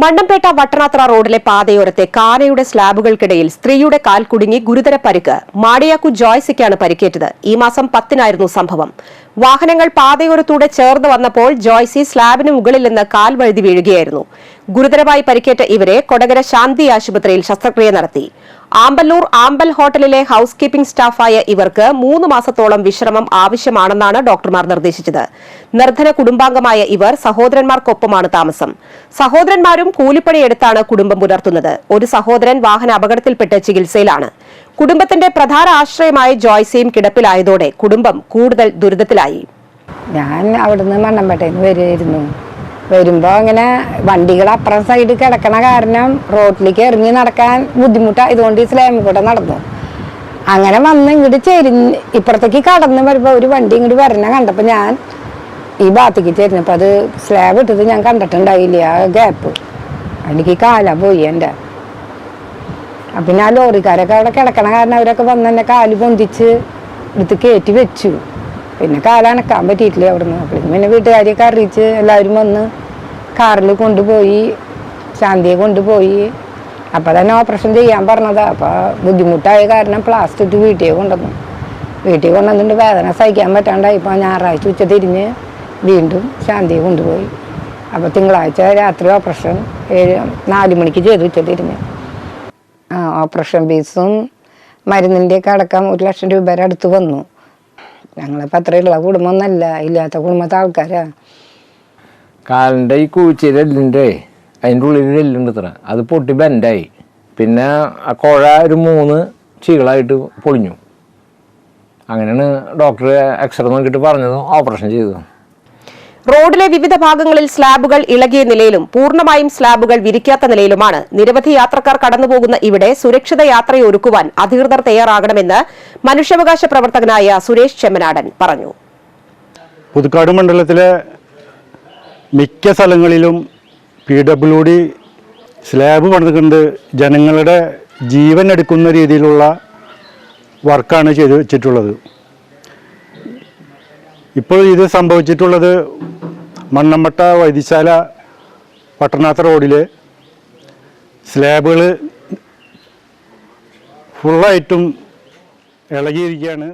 മണ്ണമ്പേട്ട വട്ടനാത്ര റോഡിലെ പാതയോരത്തെ കാനയുടെ സ്ലാബുകൾക്കിടയിൽ സ്ത്രീയുടെ കാൽ കുടുങ്ങി ഗുരുതര പരിക്ക്. മാടിയാക്കു ജോയ്സിക്കാണ് പരിക്കേറ്റത്. ഈ മാസം പത്തിനായിരുന്നു സംഭവം. വാഹനങ്ങൾ പാതയോരത്തൂടെ ചേർന്ന് വന്നപ്പോൾ ജോയ്സി സ്ലാബിന് മുകളിൽ നിന്ന് കാൽ വഴുതി വീഴുകയായിരുന്നു. ഗുരുതരമായി പരിക്കേറ്റ ഇവരെ കൊടകര ശാന്തി ആശുപത്രിയിൽ ശസ്ത്രക്രിയ നടത്തി. ആമ്പല്ലൂർ ആമ്പൽ ഹോട്ടലിലെ ഹൌസ് കീപ്പിംഗ് സ്റ്റാഫായ ഇവർക്ക് മൂന്ന് മാസത്തോളം വിശ്രമം ആവശ്യമാണെന്നാണ് ഡോക്ടർമാർ നിർദ്ദേശിച്ചത്. നിർധന കുടുംബാംഗമായ ഇവർ സഹോദരന്മാർക്കൊപ്പമാണ് താമസം. സഹോദരന്മാരും കൂലിപ്പണിയെടുത്താണ് കുടുംബം പുലർത്തുന്നത്. ഒരു സഹോദരൻ വാഹന അപകടത്തിൽപ്പെട്ട് ചികിത്സയിലാണ്. കുടുംബത്തിന്റെ പ്രധാന ആശ്രയമായ ജോയ്സിയും കിടപ്പിലായതോടെ കുടുംബം കൂടുതൽ ദുരിതത്തിലായി. ഞാൻ അവിടുന്ന് മണ്ണമ്പേട്ടയിൽ നിന്ന് വരുമായിരുന്നു വരുമ്പോൾ അങ്ങനെ വണ്ടികൾ അപ്പുറം സൈഡ് കിടക്കണ കാരണം റോഡിലേക്ക് ഇറങ്ങി നടക്കാൻ ബുദ്ധിമുട്ടായതുകൊണ്ട് ഈ സ്ലാമിൽ കൂടെ നടന്നു. അങ്ങനെ വന്ന് ഇങ്ങോട്ട് ചെരിഞ്ഞ് ഇപ്പുറത്തേക്ക് കടന്ന് വരുമ്പോൾ ഒരു വണ്ടി ഇങ്ങോട്ട് വരണ കണ്ടപ്പോൾ ഞാൻ ഈ ഭാഗത്തേക്ക് ചെരിഞ്ഞപ്പോൾ അത് സ്ലാബ് ഇട്ടത് ഞാൻ കണ്ടിട്ടുണ്ടായില്ല ആ ഗ്യാപ്പ് എനിക്ക് കാല പോയി എന്റെ. പിന്നെ ആ ലോറിക്കാരൊക്കെ അവിടെ കിടക്കണ കാരണം അവരൊക്കെ വന്ന് എന്നെ കാൽ പൊന്തിച്ച് എടുത്ത് കയറ്റി വെച്ചു. പിന്നെ കാലണക്കാൻ പറ്റിയിട്ടില്ല അവിടുന്ന്. അപ്പോഴേക്കും പിന്നെ വീട്ടുകാരെയൊക്കെ അറിയിച്ച് എല്ലാവരും വന്ന് കാറിൽ കൊണ്ടുപോയി ശാന്തിയെ കൊണ്ടുപോയി. അപ്പം തന്നെ ഓപ്പറേഷൻ ചെയ്യാൻ പറഞ്ഞതാ. അപ്പോൾ ബുദ്ധിമുട്ടായ കാരണം പ്ലാസ്റ്റർ ഇട്ട് വീട്ടിൽ കൊണ്ടുവന്നു. വീട്ടിൽ കൊണ്ടുവന്നിട്ട് വേദന സഹിക്കാൻ പറ്റാണ്ടായി. ഇപ്പോൾ ഞായറാഴ്ച ഉച്ച തിരിഞ്ഞ് വീണ്ടും ശാന്തിയെ കൊണ്ടുപോയി. അപ്പോൾ തിങ്കളാഴ്ച രാത്രി ഓപ്പറേഷൻ ഏഴ് നാല് മണിക്ക് ചെയ്തു ഉച്ച തിരിഞ്ഞ്. ആ ഓപ്പറേഷൻ ഫീസും മരുന്നിന്റെയൊക്കെ അടക്കം ഒരു ലക്ഷം രൂപയുടെ അടുത്ത് വന്നു. ഞങ്ങളിപ്പോൾ അത്രയുള്ള കുടുംബമൊന്നല്ല. ഇല്ലാത്ത കുടുംബത്തെ ആൾക്കാരാ. കാലിന്റെ ഈ എല്ലിന്റെ അതിന്റെ ഉള്ളിൽ എല്ലുണ്ട് ഇത്ര. അത് പൊട്ടി ബെൻഡായി പിന്നെ ആ കുഴ ഒരു മൂന്ന് ചീകളായിട്ട് പൊളിഞ്ഞു. അങ്ങനെയാണ് ഡോക്ടർ എക്സ്റേ നോക്കിയിട്ട് പറഞ്ഞത് ഓപ്പറേഷൻ ചെയ്തു റോഡിലെ വിവിധ ഭാഗങ്ങളിൽ സ്ലാബുകൾ ഇളകിയ നിലയിലും പൂർണമായും സ്ലാബുകൾ വിരിക്കാത്ത നിലയിലുമാണ് നിരവധി യാത്രക്കാർ കടന്നുപോകുന്ന ഇവിടെ സുരക്ഷിത യാത്രയൊരുക്കുവാൻ അധികൃതർ തയ്യാറാകണമെന്ന് മനുഷ്യാവകാശ പ്രവർത്തകനായ സുരേഷ് ചെമ്മനാടൻ പറഞ്ഞു. പുതുക്കാട് മണ്ഡലത്തിലെ മിക്ക സ്ഥലങ്ങളിലും പി ഡബ്ല്യു ഡി സ്ലാബ് പണിതുകൊണ്ട് ജനങ്ങളുടെ ജീവൻ എടുക്കുന്ന രീതിയിലുള്ള വർക്കാണ് ചെയ്ത് വെച്ചിട്ടുള്ളത്. ഇപ്പോൾ ഇത് സംഭവിച്ചിട്ടുള്ളത് മണ്ണമ്പട്ട വൈദ്യശാല പട്ടണാത്ത റോഡിൽ സ്ലാബുകൾ ഫുള്ളായിട്ടും ഇളകിയിരിക്കുകയാണ്.